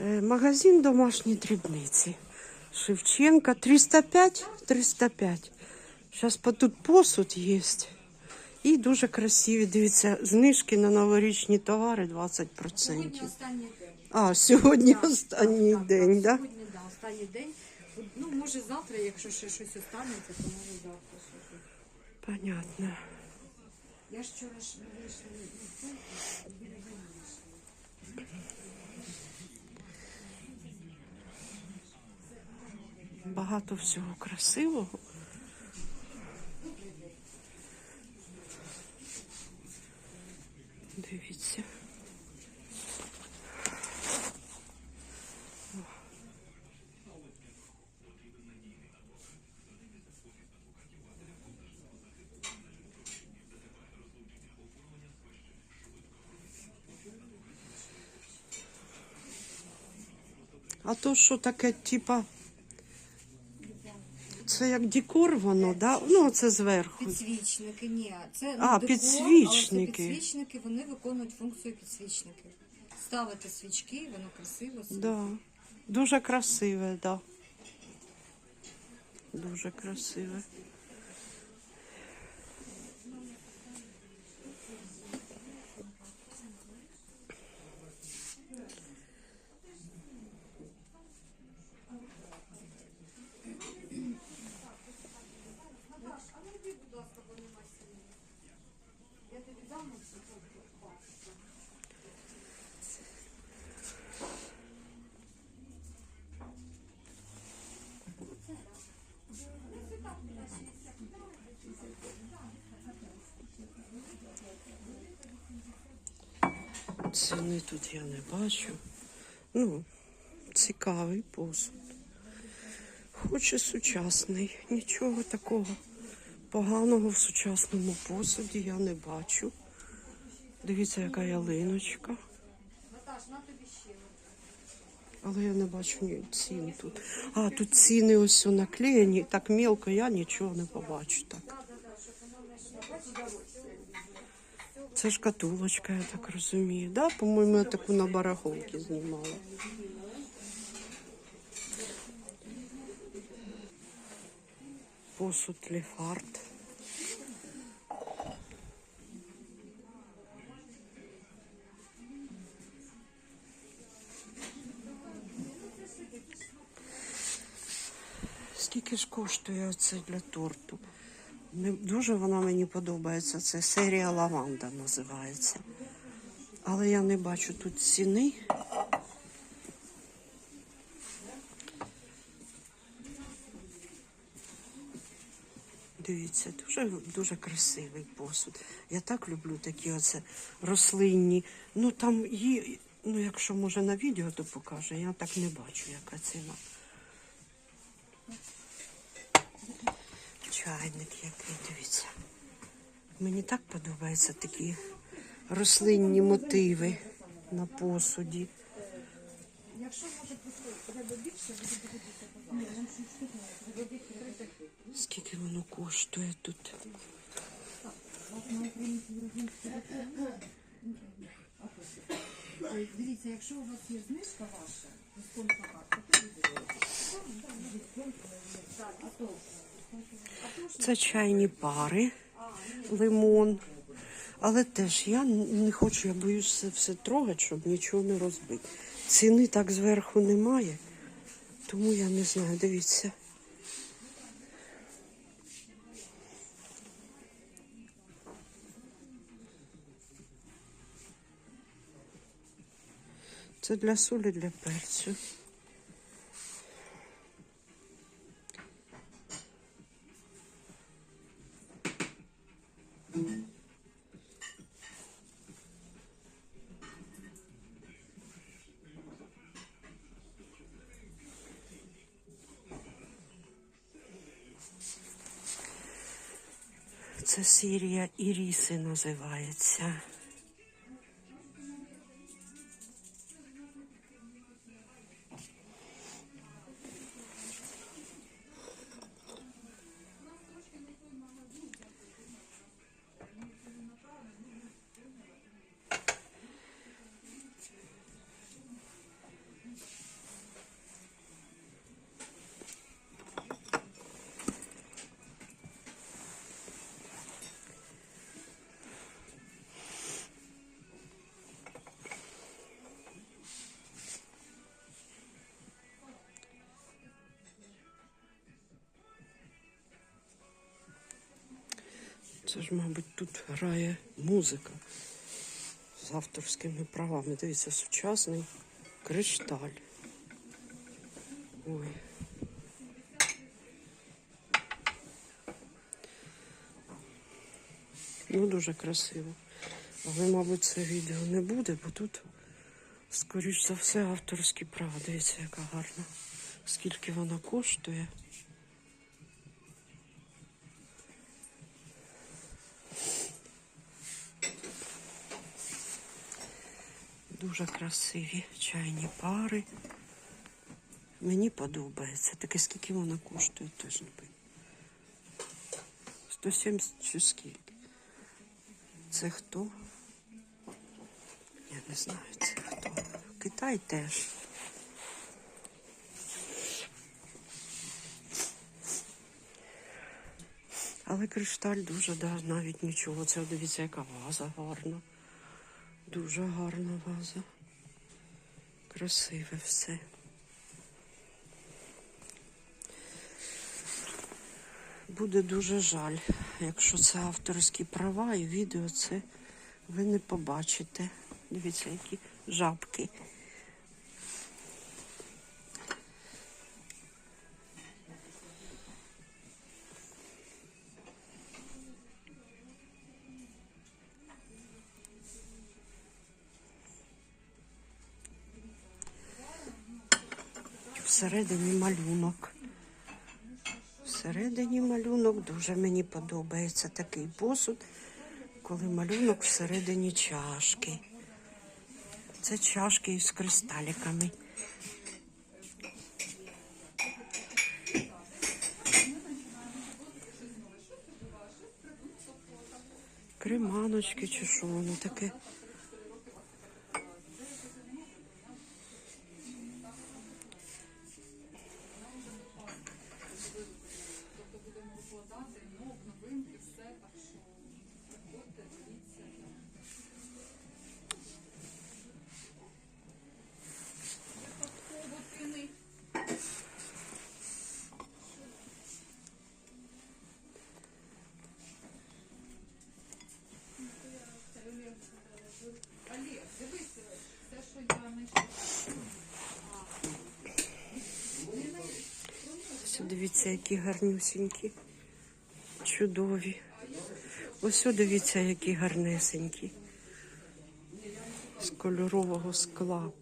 Е, Магазин домашні дрібниці. Шевченка 305 305. Зараз тут посуд є. І дуже красиві. Дивіться, знижки на новорічні товари 20%. Сьогодні останній день. А, сьогодні Так, останній так, день, так, так? Сьогодні, да, останній день. Ну, може завтра, якщо ще щось останеться, то може завтра щось. Понятно. Я ж вчора ж не вийшла на це, біля мене вийшла. Багато всього красивого. Дивіться. А то що таке, типа, це як декор воно, да? Ну, це зверху. Підсвічники, ні. Це А, декор, підсвічники. Але це підсвічники, вони виконують функцію підсвічників. Ставити свічки, воно красиво. Да. Дуже красиве, да. Дуже красиве. Ціни тут я не бачу. Ну, цікавий посуд. Хоч і сучасний. Нічого такого поганого в сучасному посуді я не бачу. Дивіться, яка ялиночка. Але я не бачу ні цін тут. А, тут ціни ось наклеєні. Так мелко я нічого не побачу. Так. Це шкатулочка, я так розумію. Да? По-моєму, я таку на барахолці знімала. Посуд Лефарт. Скільки ж коштує це для торту? Дуже вона мені подобається. Це серія лаванда називається. Але я не бачу тут ціни. Дивіться, дуже, дуже красивий посуд. Я так люблю такі оце рослинні. Ну там є, ну якщо може на відео, то покаже. Я так не бачу, яка ціна. Чайник який, дивіться. Мені так подобаються такі рослинні мотиви на посуді. Якщо може треба більше. Скільки воно коштує тут? Дивіться, якщо у вас є знижка ваша, дисконтна карта, то то. Це чайні пари, лимон. Але теж я не хочу, я боюсь це все трогати, щоб нічого не розбити. Ціни так зверху немає, тому я не знаю, дивіться. Це для солі, для перцю. Це серія Іріси називається. Це ж, мабуть, тут грає музика з авторськими правами. Дивіться, сучасний кришталь. Ой. Ну, дуже красиво. Але, мабуть, це відео не буде, бо тут, скоріш за все, авторські права. Дивіться, яка гарна. Скільки вона коштує. Дуже красиві чайні пари. Мені подобається. Таке скільки вона коштує, теж не пам'ятаю. 170 чи скільки? Це хто? Я не знаю, це хто. Китай теж. Але кришталь дуже, да, навіть нічого. Це дивіться, яка ваза гарна. Дуже гарна ваза. Красиве все. Буде дуже жаль, якщо це авторські права і відео це ви не побачите. Дивіться, які жабки. Всередині малюнок. Всередині малюнок дуже мені подобається такий посуд, коли малюнок всередині чашки. Це чашки із кристаліками. Креманочки чи що воно таке. Дивіться, які гарнюсінькі, чудові. Ось дивіться, які гарнесенькі. З кольорового скла.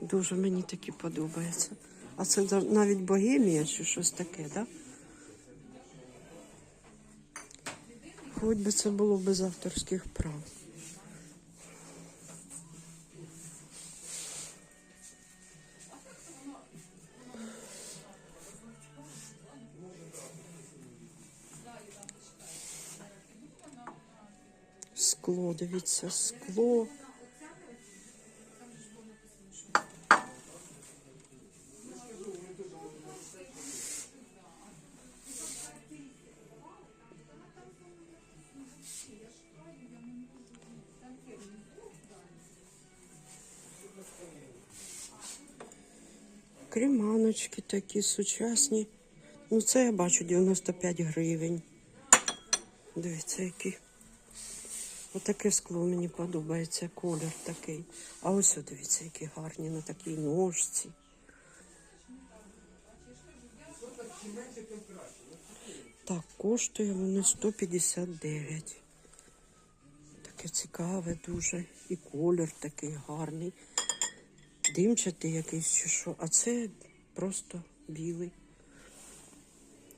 Дуже мені такі подобаються. А це навіть богемія чи щось таке, так? Да? Хоч би це було без авторських прав. Скло, дивіться, скло. Креманочки такі сучасні. Ну, це я бачу 95 гривень. Дивіться, які. Отаке скло мені подобається, колір такий. А ось, дивіться, які гарні на такій ножці. Так, коштує воно 159. Таке цікаве дуже. І колір такий гарний. Димчатий якийсь чи що. А це просто білий.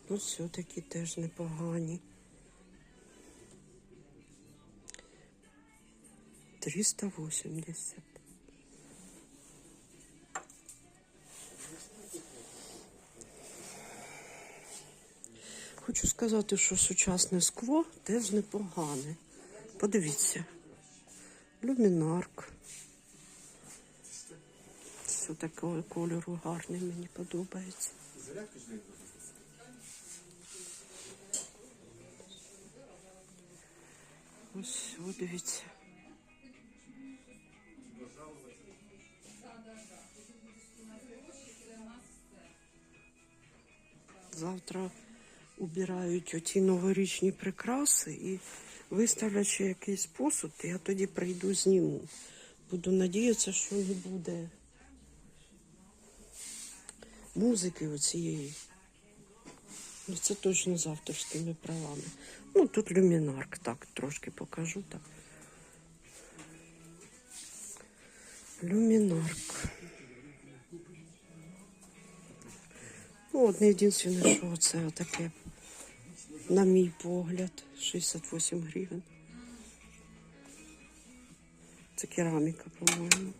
Ну, все-таки теж непогані. 380. Хочу сказати, що сучасне скло теж непогане. Подивіться. Люмінарк. Ось такого кольору гарний, мені подобається. Ось, о, дивіться. Завтра убирають оці новорічні прикраси і виставлячи якийсь посуд, я тоді прийду зніму. Буду надіятися, що не буде музики оцієї. Ну, це точно з авторськими правами. Ну, тут люмінарк, так, трошки покажу так. Люмінарк. Ну, одне єдине, що це таке, на мій погляд, 68 гривень. Це кераміка, по-моєму.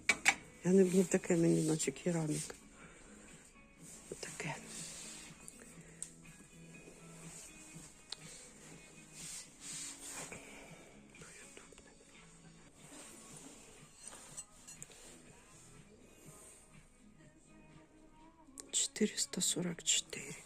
Я не, не таке мені, наче кераміка. 444.